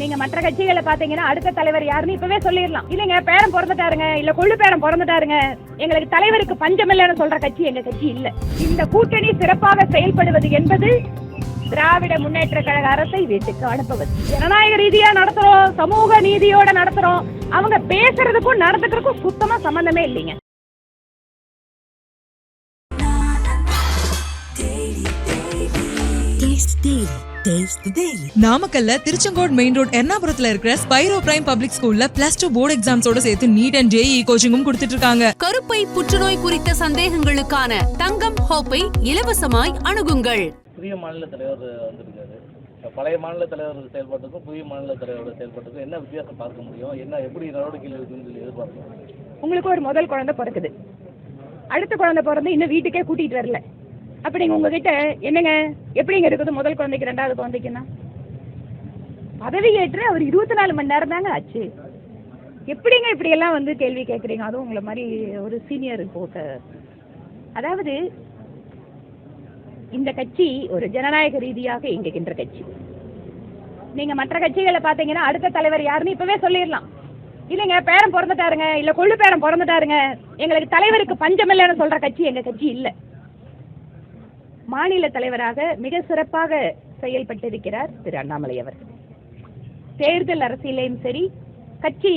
நீங்க மற்ற கட்சிகளை பாத்தீங்கன்னா அடுத்த தலைவர் யாருன்னு இப்பவே சொல்லிடலாம். இல்லைங்க பேரன் பிறந்துட்டாருங்க இல்ல கொள்ளு பேரன் பிறந்துட்டாருங்க. எங்களுக்கு தலைவருக்கு பஞ்சம் இல்லைன்னு சொல்ற கட்சி எங்க கட்சி இல்ல. இந்த கூட்டணி சிறப்பாக செயல்படுவது என்பது திராவிட முன்னேற்ற கழக அரசை வீட்டுக்கு அனுப்புவது. ஜனநாயக ரீதியா நடத்துறோம் சமூக நீதியோட நடத்துறோம். அவங்க பேசுறதுக்கும் நடத்துறதுக்கும் சுத்தமா சம்பந்தமே இல்லைங்க. Taste Daily. நாமக்கல்ல திருச்செங்கோடு மெயின் ரோட் எர்ணாபுரத்துல இருக்கிற ஸ்பைரோ பிரைம் பப்ளிக் ஸ்கூல்ல பிளஸ் டூ போர்டு எக்ஸாம்ஸோட சேர்த்து நீட் அண்ட் ஜேஇ கோச்சிங்கும் கொடுத்துட்டு இருக்காங்க கருப்பை புற்றுநோய் குறித்த சந்தேகங்களுக்கான தங்கம் ஹோப்பை இலவசமாய் அணுகுங்கள். புதிய மாநில தலைவர் வந்திருக்காரு. பழைய மாநில தலைவர் செயல்பாட்டுக்கும் புதிய மாநில தலைவரோட செயல்பாட்டுக்கும் என்ன வித்தியாசம் பார்க்க முடியும்? என்ன எப்படி நடவடிக்கைகள் இருக்குன்னு சொல்லி எதிர்பார்க்கலாம் உங்களுக்கு ஒரு முதல் குழந்தை பிறக்குது. அடுத்த குழந்தை பிறந்து இன்னும் வீட்டுக்கே கூட்டிட்டு வரல. அப்ப நீங்க உங்ககிட்ட என்னங்க? எப்படிங்க இருக்குது முதல் குழந்தைக்கு ரெண்டாவது குழந்தைக்குன்னா? பதவி ஏற்று அவர் இருபத்தி நாலு மணி நேரம் தாங்க ஆச்சு. எப்படிங்க இப்படி எல்லாம் வந்து கேள்வி கேட்குறீங்க? அதுவும் உங்களை மாதிரி ஒரு சீனியர் ரிப்போர்ட்டர் அதாவது இந்த கட்சி ஒரு ஜனநாயக ரீதியாக இயங்குகின்ற கட்சி. நீங்க மற்ற கட்சிகளை பாத்தீங்கன்னா அடுத்த தலைவர் யாருன்னு இப்பவே சொல்லிடலாம். இல்லைங்க பேரன் பிறந்துட்டாருங்க இல்ல கொள்ளு பேரன் பிறந்துட்டாருங்க. எங்களுக்கு தலைவருக்கு பஞ்சம் இல்லைன்னு சொல்ற கட்சி எங்க கட்சி இல்லை. மாநில தலைவராக மிக சிறப்பாக செயல்பட்டிருக்கிறார் திரு அண்ணாமலை அவர்கள் தேர்தல் அரசியலையும் சரி கட்சி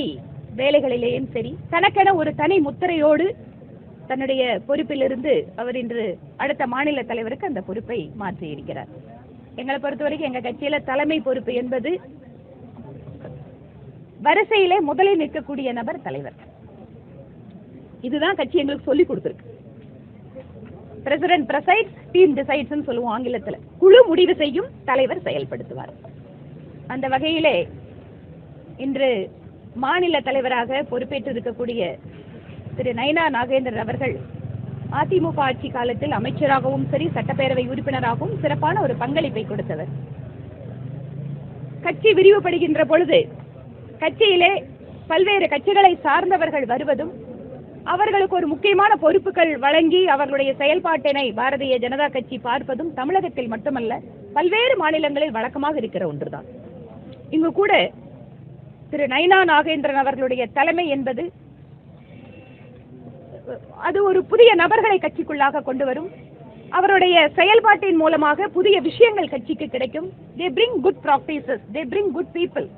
வேலைகளிலேயும் சரி தனக்கென ஒரு தனி முத்திரையோடு தன்னுடைய பொறுப்பிலிருந்து அவர் இன்று அடுத்த மாநில தலைவருக்கு அந்த பொறுப்பை மாற்றி இருக்கிறார் எங்களை பொறுத்த வரைக்கும் எங்க கட்சியில தலைமை பொறுப்பு என்பது வரிசையிலே முதலில் நிற்கக்கூடிய நபர் தலைவர். இதுதான் கட்சி எங்களுக்கு சொல்லி கொடுத்துருக்கு. பிரசிடென்ட் பிரசைட்ஸ் டீம் டிசைட்ஸ்னு சொல்லுவோம் ஆங்கிலத்தில். குழு முடிவு செய்யும் தலைவர் செயல்படுத்துவார். அந்த வகையிலே இன்று மாநில தலைவராக பொறுப்பேற்று இருக்கக்கூடிய திரு நயனா நாகேந்திரன் அவர்கள் அதிமுக ஆட்சி காலத்தில் அமைச்சராகவும் சரி சட்டப்பேரவை உறுப்பினராகவும் சிறப்பான ஒரு பங்களிப்பை கொடுத்தவர். கட்சி விரிவுபடுகின்ற பொழுது கட்சியிலே பல்வேறு கட்சிகளை சார்ந்தவர்கள் வருவதும் அவர்களுக்கு ஒரு முக்கியமான பொறுப்புகள் வழங்கி அவர்களுடைய செயல்பாட்டினை பாரதிய ஜனதா கட்சி பார்ப்பதும் தமிழகத்தில் மட்டுமல்ல பல்வேறு மாநிலங்களில் வழக்கமாக இருக்கிற ஒன்றுதான். இங்கு கூட திரு நயனா நாகேந்திரன் அவர்களுடைய தலைமை என்பது அது ஒரு புதிய நபர்களை கட்சிக்குள்ளாக கொண்டு வரும். அவருடைய செயல்பாட்டின் மூலமாக புதிய விஷயங்கள் கட்சிக்கு கிடைக்கும். They bring good practices they bring good people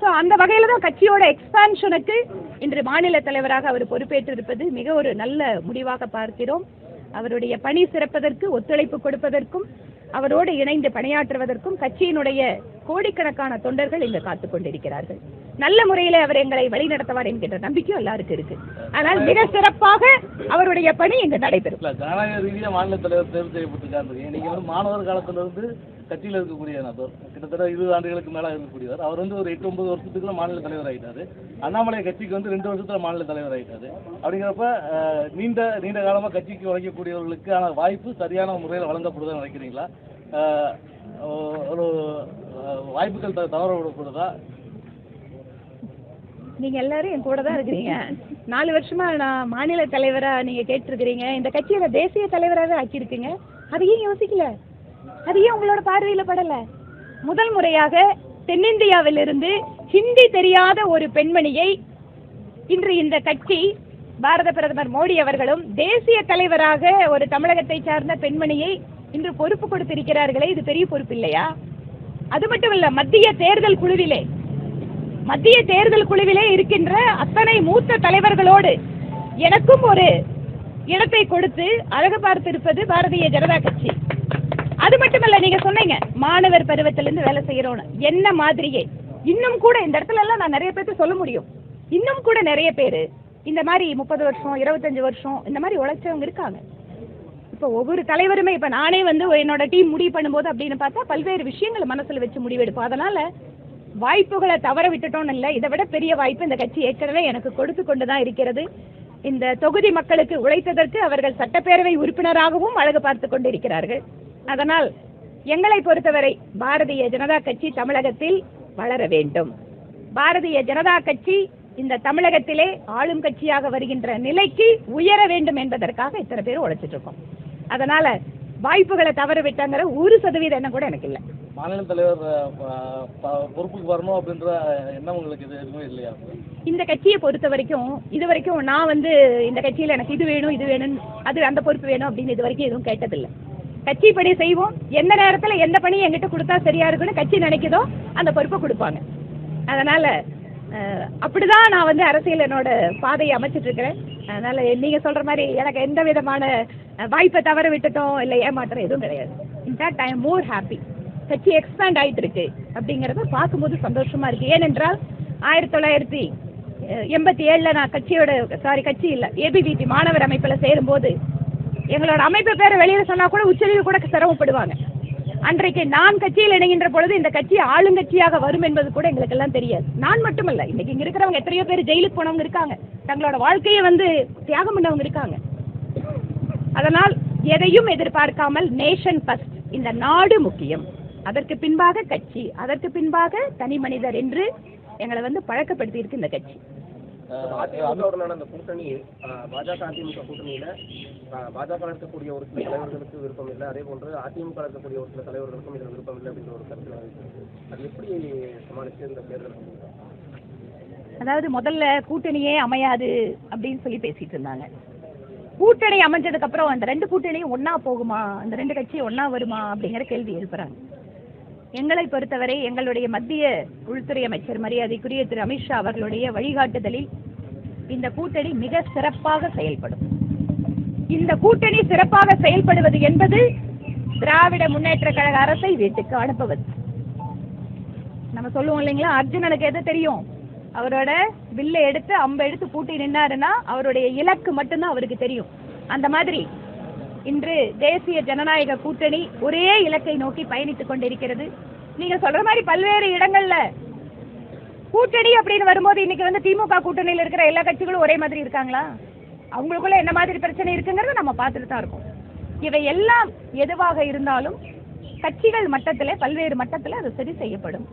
so அந்த வகையில் தான் கட்சியோட எக்ஸ்பான்ஷனுக்கு இன்று மாநில தலைவராக அவர் பொறுப்பேற்றிருப்பது மிக ஒரு நல்ல முடிவாக பார்க்கிறோம். அவருடைய பணி சிறப்பதற்கு ஒத்துழைப்பு கொடுப்பதற்கும் அவரோடு இணைந்து பணியாற்றுவதற்கும் கட்சியினுடைய கோடிக்கணக்கான தொண்டர்கள் இங்கு காத்துக் கொண்டிருக்கிறார்கள். நல்ல முறையில அவர் எங்களை வழிநடத்துவார் என்கின்ற நம்பிக்கையும் எல்லாருக்கும் இருக்கு. ஆனால் மிக சிறப்பாக அவருடைய பணி இங்கு நடைபெறும். ஜனநாயக ரீதியா மாநில தலைவர் தேர்வு செய்யப்பட்டிருக்காரு. நீங்க வந்து மாணவர் காலத்துல இருந்து கட்சியில இருக்கக்கூடிய நபர் கிட்டத்தட்ட இருபது ஆண்டுகளுக்கு மேல இருக்கக்கூடியவர். அவர் வந்து ஒரு எட்டு ஒன்பது வருஷத்துக்குள்ள மாநில தலைவர் ஆயிட்டாரு. அண்ணாமலை கட்சிக்கு வந்து ரெண்டு வருஷத்துல மாநில தலைவர் ஆயிட்டாரு. அப்படிங்கிறப்ப நீண்ட நீண்ட காலமா கட்சிக்கு உழைக்கக்கூடியவர்களுக்கான வாய்ப்பு சரியான முறையில் வழங்கப்படுதுன்னு நினைக்கிறீங்களா? ஒரு வாய்ப்புகள் தவற விடப்படுதா நீங்க எல்லாரும் என் கூட தான் இருக்கிறீங்க. நாலு வருஷமா நான் மாநில தலைவரா நீங்க கேட்டிருக்கிறீங்க. இந்த கட்சியோட தேசிய தலைவராக ஆக்கியிருக்கீங்க. அதையும் யோசிக்கல? அதையும் உங்களோட பார்வையில படல? முதல் முறையாக தென்னிந்தியாவிலிருந்து ஹிந்தி தெரியாத ஒரு பெண்மணியை இன்று இந்த கட்சி பாரத பிரதமர் மோடி அவர்களும் தேசிய தலைவராக ஒரு தமிழகத்தை சார்ந்த பெண்மணியை இன்று பொறுப்பு கொடுத்திருக்கிறார்களே. இது பெரிய பொறுப்பு இல்லையா? அது மட்டும் இல்ல மத்திய தேர்தல் குழுவிலே மத்திய தேர்தல் குழுவிலே இருக்கின்ற அத்தனை மூத்த தலைவர்களோடு எனக்கும் ஒரு இடத்தை கொடுத்து அழகு பார்த்திருப்பது பாரதிய ஜனதா கட்சி. அது மட்டுமல்ல நீங்க சொன்னீங்க மாணவர் பருவத்திலிருந்து வேலை செய்யறோம்னு என்ன மாதிரியே. இன்னும் கூட இந்த இடத்துல எல்லாம் நான் நிறைய பேர்த்து சொல்ல முடியும். இன்னும் கூட நிறைய பேர் இந்த மாதிரி முப்பது வருஷம் இருபத்தஞ்சு வருஷம் இந்த மாதிரி உழைச்சவங்க இருக்காங்க. இப்போ ஒவ்வொரு தலைவருமே இப்போ நானே வந்து என்னோட டீம் முடிவு பண்ணும்போது அப்படின்னு பார்த்தா பல்வேறு விஷயங்களை மனசுல வச்சு முடிவெடுப்போம். அதனால வாய்ப்புகளை தவற விட்டுட்டோம்னு இல்லை. இதை விட பெரிய வாய்ப்பு இந்த கட்சி ஏற்கனவே எனக்கு கொடுத்து கொண்டு தான் இருக்கிறது. இந்த தொகுதி மக்களுக்கு உழைத்ததற்கு அவர்கள் சட்டப்பேரவை உறுப்பினராகவும் அழகு பார்த்து கொண்டிருக்கிறார்கள். அதனால் எங்களை பொறுத்தவரை பாரதிய ஜனதா கட்சி தமிழகத்தில் வளர வேண்டும். பாரதிய ஜனதா கட்சி இந்த தமிழகத்திலே ஆளும் கட்சியாக வருகின்ற நிலைக்கு உயர வேண்டும் என்பதற்காக இத்தனை பேர் உழைச்சிட்டு இருக்கோம். அதனால வாய்ப்புகளை தவற விட்டாங்கிற ஒரு சதவீதம் என்ன கூட எனக்கு இல்லை. மாநில தலைவர் பொறுப்புக்கு வரணும் அப்படின்ற எண்ணம் உங்களுக்கு இது எதுவுமே இல்லையா? இந்த கட்சியை பொறுத்த வரைக்கும் இது வரைக்கும் நான் வந்து இந்த கட்சியில் எனக்கு இது வேணும் இது வேணும் அது அந்த பொறுப்பு வேணும் அப்படின்னு இது வரைக்கும் எதுவும் கேட்டதில்லை. கட்சி பணி செய்வோம். எந்த நேரத்தில் எந்த பணி எங்கிட்ட கொடுத்தா சரியா இருக்குன்னு கட்சி நினைக்குதோ அந்த பொறுப்பை கொடுப்பாங்க. அதனால அப்படிதான் நான் வந்து அரசியல் என்னோட பாதையை அமைச்சிட்டு இருக்கிறேன் அதனால நீங்க சொல்ற மாதிரி எனக்கு எந்த விதமான வாய்ப்பை தவற விட்டுட்டோம் இல்லை ஏமாற்றம் எதுவும் கிடையாது. In fact I am more happy கட்சி எக்ஸ்பேண்ட் ஆயிட்டு இருக்கு அப்படிங்கறத பார்க்கும்போது சந்தோஷமா இருக்கு. ஏனென்றால் ஆயிரத்தி தொள்ளாயிரத்தி எண்பத்தி ஏழுல நான் கட்சியோட சாரி கட்சி இல்ல ஏபிவிபி மாணவர் அமைப்புல சேரும்போது எங்களோட அமைப்பு பேரை வெளியில சொன்னா கூட உச்சரிவு கூட சிரமப்படுவாங்க. அன்றைக்கு நான் கட்சியில் இணைகின்ற பொழுது இந்த கட்சி ஆளுங்கட்சியாக வரும் என்பது கூட எங்களுக்கு எல்லாம் தெரியாது. நான் மட்டுமல்ல இன்னைக்கு இங்க இருக்கிறவங்க எத்தனையோ பேர் ஜெயிலுக்கு போனவங்க இருக்காங்க. தங்களோட வாழ்க்கையை வந்து தியாகம் பண்ணவங்க இருக்காங்க. அதனால் எதையும் எதிர்பார்க்காமல் நேஷன் ஃபஸ்ட் இந்த நாடு முக்கியம். அதற்கு பின்பாக கட்சி அதற்கு பின்பாக தனி மனிதர் என்று எங்களை வந்து பழக்கப்படுத்தி இருக்கு இந்த கட்சி. அதிமுகவுடனான அந்த கூட்டணி பாஜக அதிமுக கூட்டணியில பாஜக இருக்கக்கூடிய ஒரு சில தலைவர்களுக்கு விருப்பம் இல்லை. அதே போன்று அதிமுக இருக்கக்கூடிய ஒரு சில தலைவர்களுக்கும் இதில் விருப்பம் இல்லை அப்படின்ற ஒரு கருத்து அது எப்படி சமாளிச்சு இந்த தேர்தல் அதாவது முதல்ல கூட்டணியே அமையாது அப்படின்னு சொல்லி பேசிட்டு இருந்தாங்க. கூட்டணி அமைஞ்சதுக்கு அப்புறம் அந்த ரெண்டு கூட்டணியும் ஒண்ணா போகுமா? அந்த ரெண்டு கட்சியும் ஒண்ணா வருமா அப்படிங்கிற கேள்வி எழுப்புறாங்க. எங்களை பொறுத்தவரை எங்களுடைய மத்திய உள்துறை அமைச்சர் மரியாதைக்குரிய திரு அமித்ஷா அவர்களுடைய வழிகாட்டுதலில் இந்த கூட்டணி மிக சிறப்பாக செயல்படும். இந்த கூட்டணி சிறப்பாக செயல்படுவது என்பது திராவிட முன்னேற்ற கழக அரசை வீட்டுக்கு அனுப்புவது. நம்ம சொல்லுவோம் இல்லைங்களா? அர்ஜுனனுக்கு எது தெரியும்? அவரோட வில்லை எடுத்து அம்பை எடுத்து பூட்டி நின்னாருன்னா அவருடைய இலக்கு மட்டும்தான் அவருக்கு தெரியும். அந்த மாதிரி இன்று தேசிய ஜனநாயக கூட்டணி ஒரே இலக்கை நோக்கி பயணித்துக் கொண்டிருக்கிறது. நீங்க சொல்ற மாதிரி பல்வேறு இடங்கள்ல கூட்டணி அப்படின்னு வரும்போது இன்னைக்கு வந்து திமுக கூட்டணியில் இருக்கிற எல்லா கட்சிகளும் ஒரே மாதிரி இருக்காங்களா? அவங்களுக்குள்ள என்ன மாதிரி பிரச்சனை இருக்குங்கிறத நம்ம பார்த்துட்டு தான் இருக்கோம். இவை எல்லாம் எதுவாக இருந்தாலும் கட்சிகள் மட்டத்தில் பல்வேறு மட்டத்தில் அது சரி செய்யப்படும்.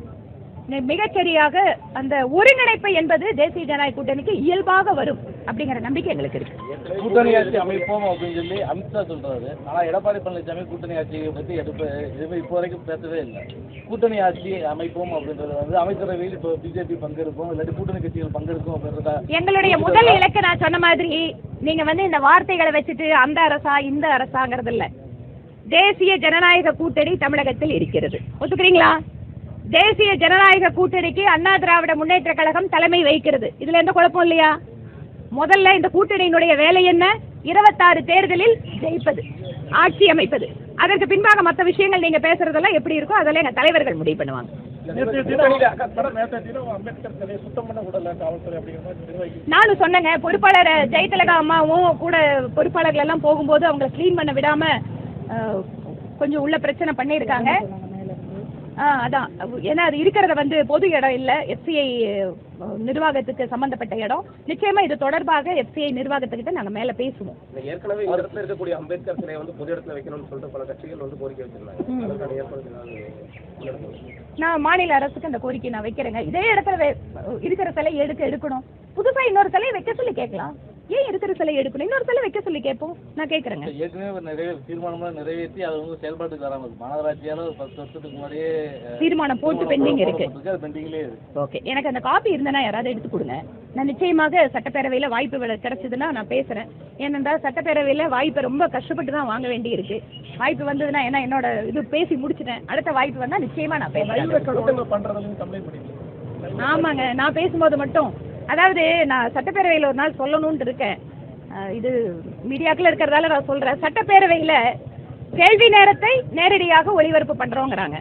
மிகச்சரியாக அந்த ஒருங்கிணைப்பு என்பது தேசிய ஜனநாயக கூட்டணிக்கு இயல்பாக வரும். அப்படிங்கிற நம்பிக்கை எங்களுக்கு இருக்கு. கூட்டணி ஆட்சி அமைப்போம் அப்படின்னு சொல்லி அமித்ஷா சொல்றாரு. ஆனா எடப்பாடி பழனிசாமி கூட்டணி ஆட்சியை பத்தி எதுவுமே இப்போ வரைக்கும் பேசவே இல்லை. கூட்டணி ஆட்சி அமைப்போம் அப்படின்றது வந்து அமைச்சரவையில் இப்போ பிஜேபி பங்கெடுப்போம் இல்லாட்டி கூட்டணி கட்சிகள் பங்கெடுக்கும் அப்படின்றத எங்களுடைய முதல் இலக்கு நான் சொன்ன மாதிரி நீங்க வந்து இந்த வார்த்தைகளை வச்சுட்டு அந்த அரசா இந்த அரசாங்கிறது இல்ல. தேசிய ஜனநாயக கூட்டணி தமிழகத்தில் இருக்கிறது. ஒத்துக்கிறீங்களா? தேசிய ஜனநாயக கூட்டணிக்கு அண்ணா திராவிட முன்னேற்ற கழகம் தலைமை வகிக்கிறது. இதுல எந்த குழப்பம் இல்லையா? முதல்ல இந்த கூட்டணியினுடைய வேலை என்ன? இருபத்தாறு தேர்தலில் ஜெயிப்பது ஆட்சி அமைப்பது. அதற்கு பின்பாக மற்ற விஷயங்கள் நீங்க பேசுறதெல்லாம் எப்படி இருக்கோ அதெல்லாம் எங்க தலைவர்கள் முடிவு பண்ணுவாங்க. நானும் சொன்னேங்க பொறுப்பாளர் ஜெயதிலகா அம்மாவும் கூட பொறுப்பாளர்கள் எல்லாம் போகும்போது அவங்கள க்ளீன் பண்ண விடாம கொஞ்சம் உள்ள பிரச்சனை பண்ணியிருக்காங்க. ஆ அதான். ஏன்னா அது இருக்கிறத வந்து பொது இடம் இல்ல. எஃப்சிஐ நிர்வாகத்துக்கு சம்பந்தப்பட்ட இடம். நிச்சயமா இது தொடர்பாக எஃப்சிஐ நிர்வாகத்துக்கிட்ட நாங்க மேல பேசுவோம். ஏற்கனவே இந்த இடத்துல இருக்கக்கூடிய அம்பேத்கர் சிலையை வந்து பொது இடத்துல வைக்கணும்னு சொல்லிட்டு பல கட்சிகள் வந்து கோரிக்கை வச்சிருந்தாங்க. நான் மாநில அரசுக்கு அந்த கோரிக்கை நான் வைக்கிறேங்க. இதே இடத்துல இருக்கிற சிலை எடுக்க எடுக்கணும். புதுசா இன்னொரு சிலையை வைக்க சொல்லி கேட்கலாம். ஏன் இருக்கிற சிலை எடுக்கணும்? இன்னொரு சிலை வைக்க சொல்லி கேட்போம். நான் கேட்கறேங்க. ஏற்கனவே ஒரு நிறைவே தீர்மானம்லாம் நிறைவேற்றி அது வந்து செயல்பாட்டுக்கு வராமல் இருக்கு. மாநகராட்சியால ஒரு பத்து வருஷத்துக்கு முன்னாடியே தீர்மானம் போட்டு பெண்டிங் இருக்கு. பெண்டிங்லேயே இருக்கு. ஓகே. எனக்கு அந்த காப்பி இருந்தனா யாராவது எடுத்து கொடுங்க. நான் நிச்சயமாக சட்டப்பேரவையில வாய்ப்பு கிடைச்சதுன்னா நான் பேசுறேன். ஏனென்றால் சட்டப்பேரவையில வாய்ப்பை ரொம்ப கஷ்டப்பட்டு தான் வாங்க வேண்டி இருக்கு. வாய்ப்பு வந்ததுன்னா ஏன்னா என்னோட இது பேசி முடிச்சிட்டேன். அடுத்த வாய்ப்பு வந்தா நிச்சயமா நான் பண்ணிருக்கீங்க. ஆமாங்க. நான் பேசும்போது மட்டும் அதாவது நான் சட்டப்பேரவையில் ஒரு நாள் சொல்லணும்னு இருக்கேன். இது மீடியாக்கில் இருக்கிறதால நான் சொல்கிறேன் சட்டப்பேரவையில் கேள்வி நேரத்தை நேரடியாக ஒளிபரப்பு பண்ணுறோங்கிறாங்க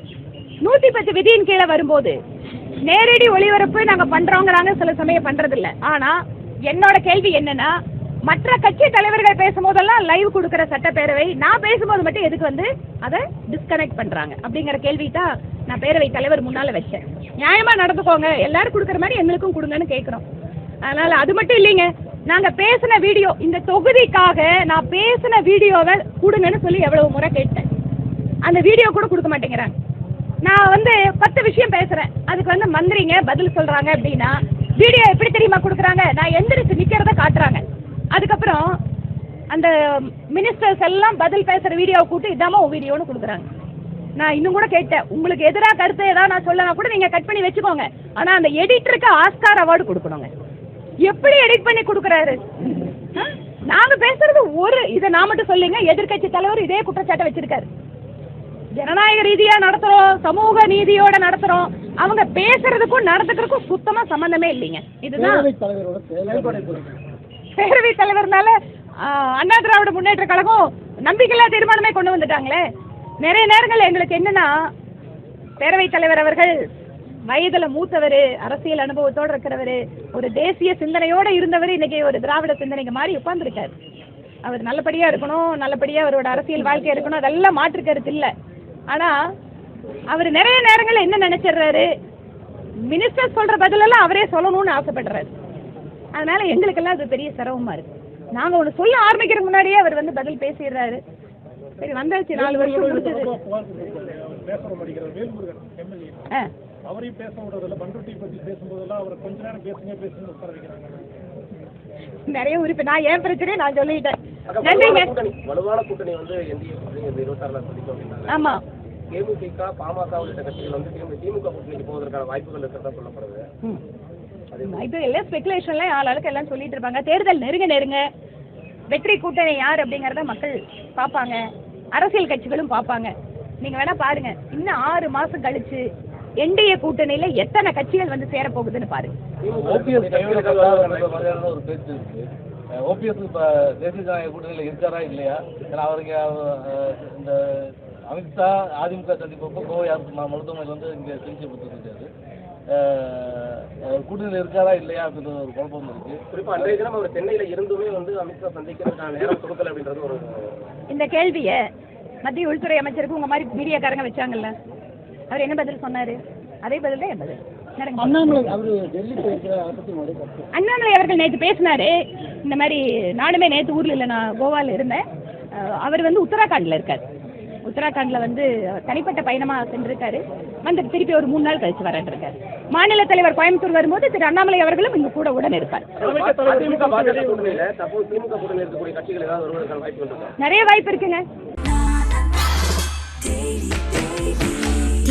நூற்றி பத்து விதியின் கீழே வரும்போது நேரடி ஒளிபரப்பு நாங்கள் பண்ணுறோங்கிறாங்க சில சமயம் பண்ணுறதில்ல ஆனால் என்னோட கேள்வி என்னென்னா மற்ற கட்சி தலைவர்கள் பேசும்போதெல்லாம் லைவ் கொடுக்கிற சட்டப்பேரவை நான் பேசும்போது மட்டும் எதுக்கு வந்து அதை டிஸ்கனெக்ட் பண்றாங்க? அப்படிங்கிற கேள்வி தான் நான் பேரவை தலைவர் முன்னால வச்சேன். நியாயமா நடந்துக்கோங்க. எல்லாரும் கொடுக்குற மாதிரி எங்களுக்கும் கொடுங்கன்னு கேட்குறோம். அதனால அது மட்டும் இல்லைங்க. நாங்க பேசின வீடியோ இந்த தொகுதிக்காக நான் பேசின வீடியோவை கொடுங்கன்னு சொல்லி எவ்வளவு முறை கேட்டேன். அந்த வீடியோ கூட கொடுக்க மாட்டேங்கிறாங்க. நான் வந்து பத்து விஷயம் பேசுறேன். அதுக்கு வந்து மந்திரிங்க பதில் சொல்றாங்க அப்படின்னா வீடியோ எப்படி தெரியுமா கொடுக்குறாங்க? நான் எந்திரிச்சு நிக்கிறத காட்டுறாங்க. அதுக்கப்புறம் அந்த மினிஸ்டர்ஸ் எல்லாம் பதில் பேசுற வீடியோவை கூட்டு இதாம்மா உன் வீடியோன்னு கொடுக்குறாங்க. நான் இன்னும் கூட கேட்டேன். உங்களுக்கு எதிராக கருத்து ஏதாவது நான் சொல்லனா கூட நீங்க கட் பண்ணி வச்சுக்கோங்க. ஆனா அந்த எடிட்டருக்கு ஆஸ்கார் அவார்டு கொடுக்கணுங்க. எப்படி எடிட் பண்ணி கொடுக்குறாரு? ஆ? நாங்க பேசுறது ஒரு இதை நான் மட்டும் சொல்லிங்க எதிர்க்கட்சி தலைவர் இதே குற்றச்சாட்டை வச்சிருக்காரு. ஜனநாயக ரீதியா நடத்துறோம் சமூக நீதியோட நடத்துறோம். அவங்க பேசுறதுக்கும் நடந்துக்கிறதுக்கும் சுத்தமா சம்பந்தமே இல்லைங்க. இதுதான். பேரவைத் தலைவர்னால அண்ணா திராவிட முன்னேற்ற கழகம் நம்பிக்கையில்லா தீர்மானமே கொண்டு வந்துட்டாங்களே. நிறைய நேரங்கள் எங்களுக்கு என்னன்னா பேரவைத் தலைவர் அவர்கள் வயதுல மூத்தவர் அரசியல் அனுபவத்தோடு இருக்கிறவர் ஒரு தேசிய சிந்தனையோடு இருந்தவர் இன்னைக்கு ஒரு திராவிட சிந்தனைக்கு மாறி உட்கார்ந்துருக்காரு. அவர் நல்லபடியா இருக்கணும் நல்லபடியா அவரோட அரசியல் வாழ்க்கை இருக்கணும் அதெல்லாம் மாற்று கருத்து இல்லை. ஆனா அவர் நிறைய நேரங்களில் என்ன நினைச்சிடுறாரு? மினிஸ்டர் சொல்ற பதிலெல்லாம் அவரே சொல்லணும்னு ஆசைப்படுறாரு. அதனால எங்களுக்கெல்லாம் அது பெரிய சிரமமா இருக்கு. நாங்க ஒண்ணு சொல்ல ஆரம்பிக்கிற முன்னாடியே அவர் வந்து பதில் பேசிடுறாரு. சரி வந்தாச்சு நாலு வருஷம் முடிஞ்சது. ஆ. அவரையும் பேச விடுறதில்ல. பண்ருட்டி பத்தி பேசும்போதெல்லாம் அவர் கொஞ்ச நேரம் பேசுங்க பேசுங்க உட்கார வைக்கிறாங்க. நிறைய உறுப்பு. நான் ஏன் பிரச்சனையை நான் சொல்லிட்டேன். நன்றிங்க வலுவான கூட்டணி வந்து என்டிஏ கூட்டணி இந்த இருபத்தாறுல சந்திக்கும் ஆமா. தேமுதிக பாமக உள்ளிட்ட கட்சிகள் வந்து திமுக கூட்டணிக்கு போவதற்கான வாய்ப்புகள் இருக்கிறதா சொல்லப்படுது. இது எல்லாம் ஸ்பெகுலேஷன்லாம் ஆளாளுக்கு எல்லாம் சொல்லிட்டு இருப்பாங்க. தேர்தல் நெருங்க நெருங்க. வெற்றி கூட்டணி யார் அப்படிங்கிறத மக்கள் பார்ப்பாங்க. அரசியல் கட்சிகளும் பார்ப்பாங்க. நீங்க வேணா பாருங்க. இன்னும் ஆறு மாசம் கழிச்சு என்டிஏ கூட்டணியில எத்தனை கட்சிகள் வந்து சேர போகுதுன்னு பாருங்க. ஓபிஎஸ் மாதிரியான தேசிய ஜனநாயக கூட்டணியில் இருக்காரா இல்லையா? ஏன்னா அவருக்கு இந்த அமித்ஷா அதிமுக சந்திப்பப்போ கோவை அரசு மருத்துவமனையில் வந்து இங்க சிகிச்சை கொடுத்துருக்காரு கூட்டணியில் இருக்காரா இல்லையா அப்படின்ற ஒரு குழப்பம் இருக்கு. குறிப்பா அன்றைய தினம் அவர் சென்னையில இருந்துமே வந்து அமித்ஷா சந்திக்கிறதுக்கான நேரம் கொடுக்கல அப்படின்றது ஒரு இந்த கேள்வியை மத்திய உள்துறை அமைச்சருக்கு உங்க மாதிரி மீடியாக்காரங்க வச்சாங்கல்ல அவர் என்ன பதில் சொன்னாரு? அதே பதில் தான் என் பதில். அண்ணாமலை அவர்கள் நேற்று பேசினாரு. இந்த மாதிரி நானுமே நேற்று ஊர்ல இல்லை நான் கோவால இருந்தேன். அவர் வந்து உத்தராகண்ட்ல இருக்காரு. உத்தராகண்ட்ல வந்து தனிப்பட்ட பயணமா சென்றிருக்காரு. வந்து திருப்பி ஒரு மூணு நாள் கழிச்சு வரேன் இருக்காரு மாநில தலைவர் கோயம்புத்தூர் வரும்போது திரு அண்ணாமலை அவர்களும் இங்க கூட உடன் இருப்பார். நிறைய வாய்ப்பு இருக்குங்க.